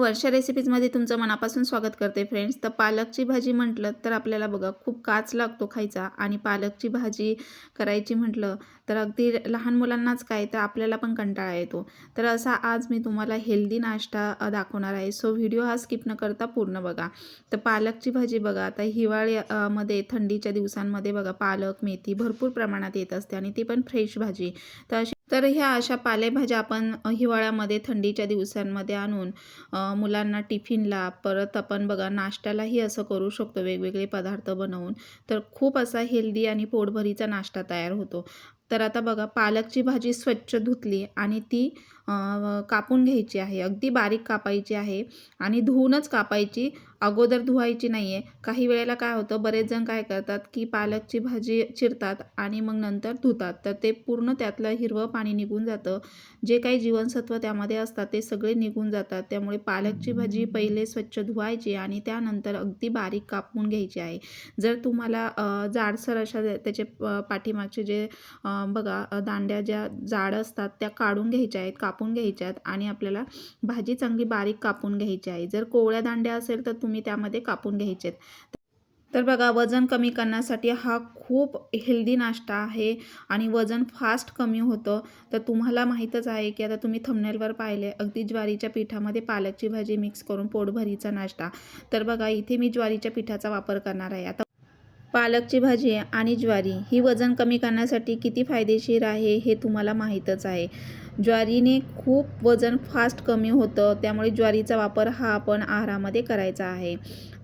वर्षा रेसिपीजमध्ये तुमचं मनापासून स्वागत करते फ्रेंड्स तर पालकची भाजी म्हटलं तर आपल्याला बघा खूप काच लागतो खायचा. आणि पालकची भाजी करायची म्हटलं तर अगदी लहान मुलांनाच काय तर आपल्याला पण कंटाळा येतो. तर असा आज मी तुम्हाला हेल्दी नाश्ता दाखवणार आहे. सो व्हिडिओ हा स्किप न करता पूर्ण बघा. तर पालकची भाजी बघा आता हिवाळ्यामध्ये थंडीच्या दिवसांमध्ये बघा पालक मेथी भरपूर प्रमाणात येत असते आणि ती पण फ्रेश भाजी. तर अशी तर ह्या अशा पालेभाज्या आपण हिवाळ्यामध्ये थंडीच्या दिवसांमध्ये आणून मुलांना टिफिनला परत आपण बघा नाश्त्यालाही असं करू शकतो वेगवेगळे पदार्थ बनवून. तर खूप असा हेल्दी आणि पोटभरीचा नाश्ता तयार होतो. तर आता बघा पालकची भाजी स्वच्छ धुतली आणि ती कापून घ्यायची आहे. अगदी बारीक कापायची आहे आणि धुवूनच कापायची. अगोदर धुवायची नाही आहे काही वेळेला काय होतं बरेच जण काय करतात की पालकची भाजी चिरतात आणि मग नंतर धुतात. तर ते पूर्ण त्यातलं हिरवं पाणी निघून जातं. जे काही जीवनसत्व त्यामध्ये असतात ते सगळे निघून जातात. त्यामुळे पालकची भाजी पहिले स्वच्छ धुवायची आणि त्यानंतर अगदी बारीक कापून घ्यायची आहे. जर तुम्हाला जाडसर अशा त्याचे प- पाठीमागचे जे बघा दांड्या ज्या जाड असतात त्या काढून घ्यायच्या आहेत कापून घ्यायच्या आहेत आणि आपल्याला भाजी चांगली बारीक कापून घ्यायची आहे. जर कोवळ्या दांड्या असेल तर तुम्ही त्यामध्ये कापून घ्यायचे तर बघा वजन कमी करण्यासाठी हा खूप हेल्दी नाश्ता आहे आणि वजन फास्ट कमी होतं. तर तुम्हाला माहीतच आहे की आता तुम्ही थंबनेलवर पाहिले अगदी ज्वारीच्या पिठामध्ये पालकची भाजी मिक्स करून पोटभरीचा नाश्ता. तर बघा इथे मी ज्वारीच्या पिठाचा वापर करणार आहे. आता पालकची भाजी आणि ज्वारी ही वजन कमी करण्यासाठी किती फायदेशीर आहे हे तुम्हाला माहीतच आहे. ज्वारीने खूप वजन फास्ट कमी होतं. त्यामुळे ज्वारीचा वापर हा आपण आहारामध्ये करायचा आहे.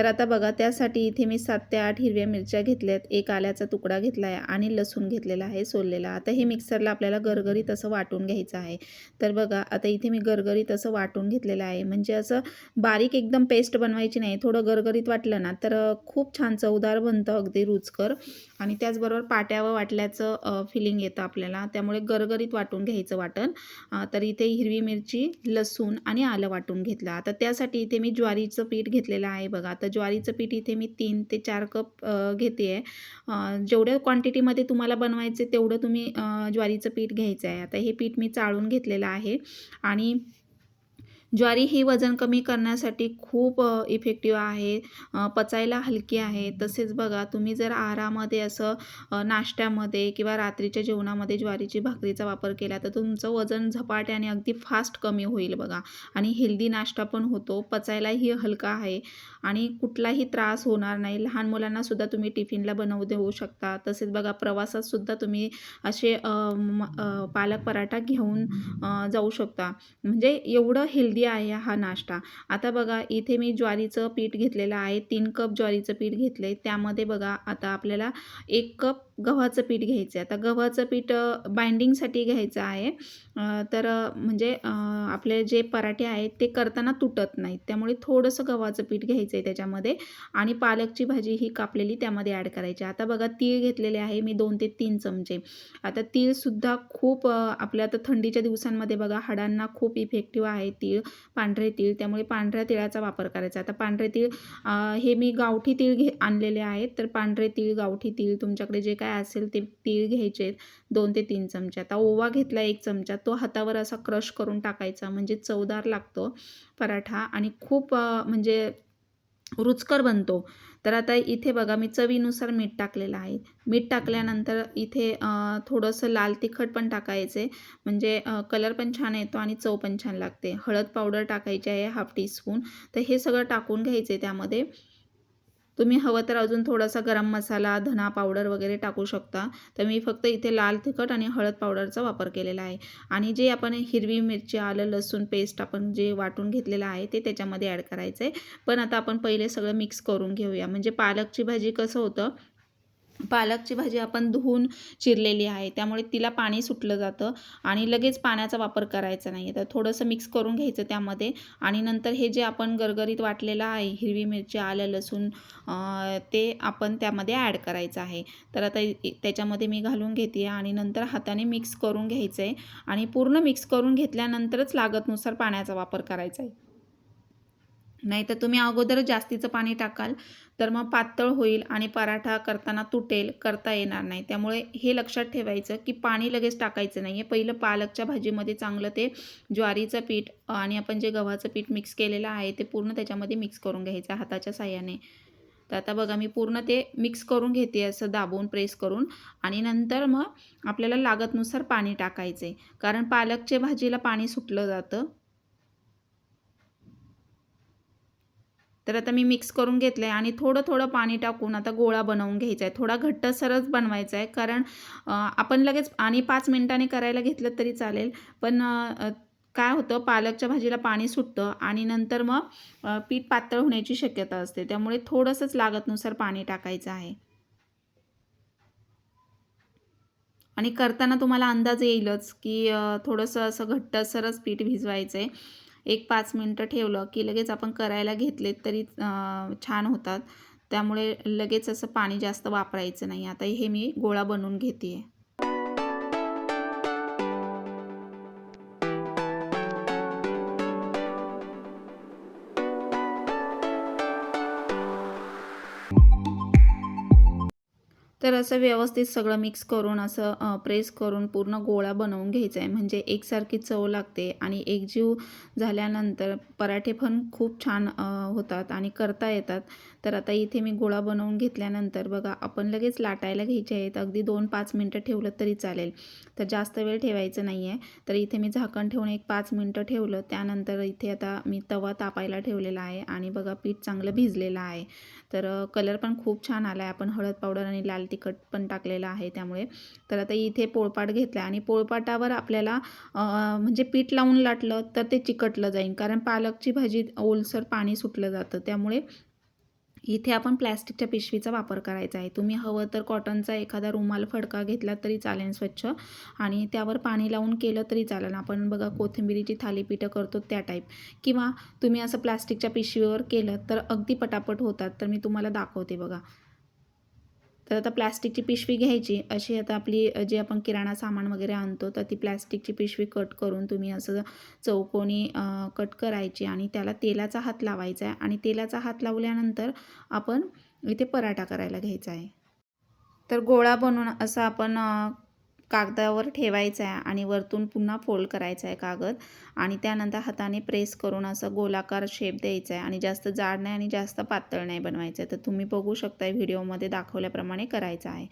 तर आता बघा त्यासाठी इथे मी सात ते आठ हिरव्या मिरच्या घेतल्यात. एक आल्याचा तुकडा घेतला आहे आणि लसूण घेतलेला आहे सोललेला. आता हे मिक्सरला आपल्याला गरगरीत असं वाटून घ्यायचं आहे. तर बघा आता इथे मी गरगरीत असं वाटून घेतलेलं आहे. म्हणजे असं बारीक एकदम पेस्ट बनवायची नाही थोडं गरगरीत वाटलं ना तर खूप छान चवदार बनतं अगदी रुचकर. आणि त्याचबरोबर पाट्यावर वाटल्याचं फिलिंग येतं आपल्याला. त्यामुळे गरगरीत वाटून घ्यायचं वाटण. तर इथे हिरवी मिरची लसूण आणि आलं वाटून घेतलं. आता त्यासाठी इथे मी ज्वारीचं पीठ घेतलेलं आहे बघा. आता ज्वारीचं पीठ इथे मी तीन ते चार कप घेते आहे. जेवढ्या क्वांटिटीमध्ये तुम्हाला बनवायचे तेवढं तुम्ही ज्वारीचं पीठ घ्यायचं आहे आता हे पीठ मी चाळून घेतलेलं आहे. आणि ज्वारी ही वजन कमी करण्यासाठी खूप इफेक्टिव्ह आहे. पचायला हलकी आहे. तसेच बघा तुम्ही जर आहारामध्ये असं नाश्त्यामध्ये किंवा रात्रीच्या जेवणामध्ये ज्वारीची भाकरीचा वापर केला तर तुमचं वजन झपाट्याने अगदी फास्ट कमी होईल बघा. आणि हेल्दी नाश्ता पण होतो. पचायलाही हलका आहे. आणि कुठलाही त्रास होणार नाही. लहान मुलांनासुद्धा तुम्ही टिफिनला बनवू देऊ शकता. तसेच बघा प्रवासातसुद्धा तुम्ही असे पालक पराठा घेऊन जाऊ शकता. म्हणजे एवढं हेल्दी आहे हा नाश्ता. आता बघा इथे मी ज्वारीचं पीठ घेतलेलं आहे. तीन कप ज्वारीचं पीठ घेतलं आहे त्यामध्ये बघा आता आपल्याला एक कप गव्हाचं पीठ घ्यायचं आहे आता गव्हाचं पीठ बाइंडिंगसाठी घ्यायचं आहे. तर म्हणजे आपले जे पराठे आहेत ते करताना तुटत नाहीत. त्यामुळे थोडंसं गव्हाचं पीठ घ्यायचं आहे त्याच्यामध्ये. आणि पालकची भाजी ही कापलेली त्यामध्ये ॲड करायची. आता बघा तीळ घेतलेले आहे मी दोन ते तीन चमचे. आता तीळसुद्धा खूप आपल्या आता थंडीच्या दिवसांमध्ये बघा हाडांना खूप इफेक्टिव्ह आहे तीळ. पांढरे तीळ त्यामुळे पांढऱ्या तिळाचा वापर करायचा. आता पांढरे तीळ हे मी गावठी तीळ घे आणलेले आहेत. तर पांढरे तीळ गावठी तीळ तुमच्याकडे जे काय असेल ते तीळ घ्यायचे दोन ते तीन चमचे. आता ओवा घेतला एक चमचा. तो हातावर असा क्रश करून टाकायचा. म्हणजे चवदार लागतो पराठा. आणि खूप म्हणजे रुचकर बनतो. तर आता इथे बघा मी चवीनुसार मीठ टाकलेलं आहे. मीठ टाकल्यानंतर इथे थोडंसं लाल तिखट पण टाकायचे. म्हणजे कलर पण छान येतो आणि चव पण छान लागते. हळद पावडर टाकायची आहे हाफ टीस्पून. तर हे सगळं टाकून घ्यायचे त्यामध्ये. तुम्ही हवं तर अजून थोडासा गरम मसाला धना पावडर वगैरे टाकू शकता. तर मी फक्त इथे लाल तिखट आणि हळद पावडरचा वापर केलेला आहे. आणि जे आपण हिरवी मिरची आलं लसूण पेस्ट आपण जे वाटून घेतलेलं आहे ते त्याच्यामध्ये ॲड करायचं आहे पण आता आपण पहिले सगळं मिक्स करून घेऊया. म्हणजे पालकची भाजी कसं होतं पालकची भाजी आपण धुवून चिरलेली आहे त्यामुळे तिला पाणी सुटलं जातं आणि लगेच पाण्याचा वापर करायचा नाही तर थोडंसं मिक्स करून घ्यायचं त्यामध्ये आणि नंतर हे जे आपण गरगरीत वाटलेलं आहे हिरवी मिरची आलं लसूण ते आपण त्यामध्ये ॲड करायचं आहे. तर आता त्याच्यामध्ये मी घालून घेते आणि नंतर हाताने मिक्स करून घ्यायचं आहे आणि पूर्ण मिक्स करून घेतल्यानंतरच लागतनुसार पाण्याचा वापर करायचा आहे नाही तर तुम्ही अगोदर जास्तीचं पाणी टाकाल तर मग पातळ होईल आणि पराठा करताना तुटेल करता येणार नाही. त्यामुळे हे लक्षात ठेवायचं की पाणी लगेच टाकायचं नाही आहे पहिलं पालकच्या भाजीमध्ये चांगलं ते ज्वारीचं पीठ आणि आपण जे गव्हाचं पीठ मिक्स केलेलं आहे ते पूर्ण त्याच्यामध्ये मिक्स करून घ्यायचं हाताच्या साह्याने. तर आता बघा मी पूर्ण ते मिक्स करून घेते असं दाबून प्रेस करून आणि नंतर मग आपल्याला लागतनुसार पाणी टाकायचं आहे कारण पालकच्या भाजीला पाणी सुटलं जातं. तर आता मी मिक्स करून घेतलं आहे आणि थोडं थोडं पाणी टाकून आता गोळा बनवून घ्यायचा आहे थोडा घट्टसरच बनवायचा आहे कारण आपण लगेच आणि पाच मिनटाने करायला घेतलं तरी चालेल. पण काय होतं पालकच्या भाजीला पाणी सुटतं आणि नंतर मग पीठ पातळ होण्याची शक्यता असते. त्यामुळे थोडंसंच लागतनुसार पाणी टाकायचं आहे. आणि करताना तुम्हाला अंदाज येईलच की थोडंसं असं घट्टसरच पीठ भिजवायचं आहे एक पाच मिनटं ठेवलं की लगेच आपण करायला घेतले तरी छान होतात. त्यामुळे लगेच असं पाणी जास्त वापरायचं नाही. आता हे मी गोळा बनवून घेते आहे तर असं व्यवस्थित सगळं मिक्स करून असं प्रेस करून पूर्ण गोळा बनवून घ्यायचा आहे म्हणजे एकसारखी चव लागते आणि एकजीव झाल्यानंतर पराठे पण खूप छान होतात आणि करता येतात. तर आता इथे मी गोळा बनवून घेतल्यानंतर बघा आपण लगेच लाटायला घ्यायचे आहेत. अगदी दोन पाच मिनटं ठेवलं तरी चालेल. तर जास्त वेळ ठेवायचं नाही आहे तर इथे मी झाकण ठेवून एक पाच मिनटं ठेवलं. त्यानंतर इथे आता मी तवा तापायला ठेवलेला आहे आणि बघा पीठ चांगलं भिजलेलं आहे. तर कलर पण खूप छान आला आहे आपण हळद पावडर आणि लाल तिखट पण टाकलेलं आहे त्यामुळे. तर आता इथे पोळपाट घेतला आणि पोळपाटावर आपल्याला म्हणजे पीठ लावून लाटलं तर ते चिकटलं जाईल. कारण पालकची भाजी ओलसर पाणी सुटलं जातं. त्यामुळे इथे आपण प्लॅस्टिकच्या पिशवीचा वापर करायचा आहे. तुम्ही हवं तर कॉटनचा एखादा रुमाल फडका घेतला तरी चालेल स्वच्छ आणि त्यावर पाणी लावून केलं तरी चालेल. आपण बघा कोथिंबिरीची थालीपीठं करतो त्या टाईप किंवा तुम्ही असं प्लॅस्टिकच्या पिशवीवर केलं तर अगदी पटापट होतात. तर मी तुम्हाला दाखवते बघा. तर आता प्लॅस्टिकची पिशवी घ्यायची. अशी आता आपली जे आपण किराणा सामान वगैरे आणतो तर ती प्लॅस्टिकची पिशवी कट करून तुम्ही असं चौकोनी कट करायची आणि त्याला तेलाचा हात लावायचा आहे. आणि तेलाचा हात लावल्यानंतर आपण इथे पराठा करायला घ्यायचा आहे. तर गोळा बनवून असं आपण कागदावर ठेवायचा आहे आणि वरतून पुन्हा फोल्ड करायचा आहे कागद. आणि त्यानंतर हाताने प्रेस करून असं गोलाकार शेप द्यायचा आहे आणि जास्त जाड नाही आणि जास्त पातळ नाही बनवायचं आहे. तर तुम्ही बघू शकता व्हिडिओमध्ये दाखवल्याप्रमाणे करायचं आहे.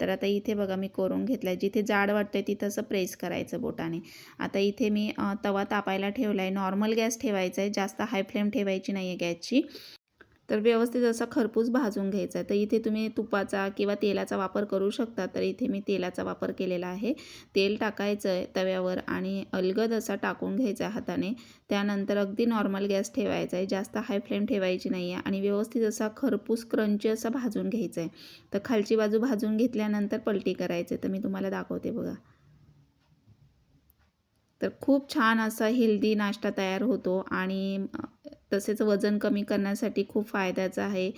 तर आता इथे बघा मी करून घेतलं आहे जिथे जाड वाटतं आहे तिथं असं प्रेस करायचं बोटाने. आता इथे मी तवा तापायला ठेवला आहे नॉर्मल गॅस ठेवायचा आहे. जास्त हाय फ्लेम ठेवायची नाही आहे गॅसची. तर व्यवस्थित असा खरपूस भाजून घ्यायचा आहे. तर इथे तुम्ही तुपाचा किंवा तेलाचा वापर करू शकता. तर इथे मी तेलाचा वापर केलेला आहे. तेल टाकायचं आहे तव्यावर आणि अलगद असा टाकून घ्यायचा हाताने. त्यानंतर अगदी नॉर्मल गॅस ठेवायचा आहे. जास्त हाय फ्लेम ठेवायची नाही आहे आणि व्यवस्थित असा खरपूस क्रंची असा भाजून घ्यायचा आहे. तर खालची बाजू भाजून घेतल्यानंतर पलटी करायचं. तर मी तुम्हाला दाखवते बघा. तर खूप छान असा हेल्दी नाश्ता तयार होतो आणि तसेच वजन कमी करण्यासाठी खूप फायद्याचं आहे.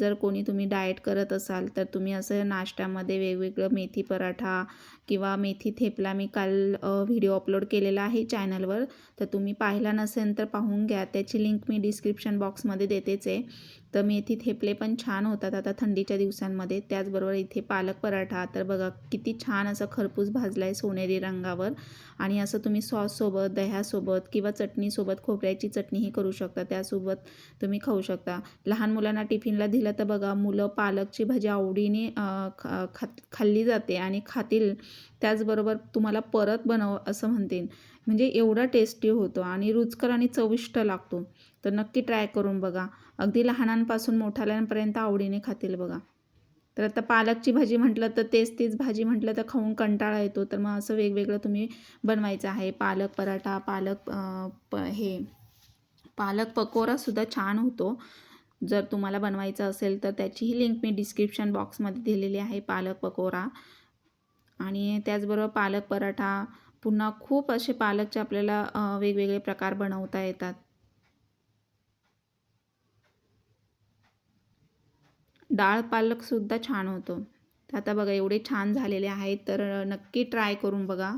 जर कोणी तुम्ही डाएट करत असाल तर तुम्ही असं नाश्त्यामध्ये वेगवेगळं मेथी पराठा किंवा मेथी थेपला मी काल व्हिडिओ अपलोड केलेला आहे चॅनलवर. तर तुम्ही पाहिला नसेल तर पाहून घ्या. त्याची लिंक मी डिस्क्रिप्शन बॉक्समध्ये देतेच आहे. तर मेथी थेपले पण छान होतात आता थंडीच्या दिवसांमध्ये. त्याचबरोबर इथे पालक पराठा. तर बघा किती छान असं खरपूस भाजला आहे सोनेरी रंगावर. आणि असं तुम्ही सॉससोबत दह्यासोबत किंवा चटणीसोबत खोबऱ्याची चटणीही करू शकता. त्यासोबत तुम्ही खाऊ शकता. लहान मुलांना टिफिनला दिलं तर बघा मुलं पालकची भाजी आवडीने खा खाल्ली जाते आणि खातील. त्याचबरोबर तुम्हाला परत बनव असं म्हणते. म्हणजे एवढा टेस्टी होतो आणि रुचकर आणि चविष्ट लागतो. तर नक्की ट्राय करून बघा. अगदी लहानांपासून मोठ्याल्यांपर्यंत आवडीने खातील बघा. तर आता पालकची भाजी म्हटलं तर तेच तीच भाजी म्हटलं तर खाऊन कंटाळा येतो. तर मग असं वेगवेगळं तुम्ही बनवायचं आहे. पालक पराठा पालक प हे पालक पकोरासुद्धा छान होतो. जर तुम्हाला बनवायचं असेल तर त्याचीही लिंक मी डिस्क्रिप्शन बॉक्समध्ये दिलेली आहे. पालक पकोरा आणि त्याचबरोबर पालक पराठा पुन्हा खूप असे पालकचे आपल्याला वेगवेगळे प्रकार बनवता येतात. डाळ पालकसुद्धा छान होतो. आता बघा एवढे छान झालेले आहेत तर नक्की ट्राय करून बघा.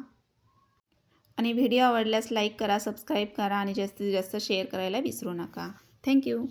आणि व्हिडिओ आवडल्यास लाईक करा सबस्क्राईब करा आणि जास्तीत जास्त शेअर करायला विसरू नका. थँक्यू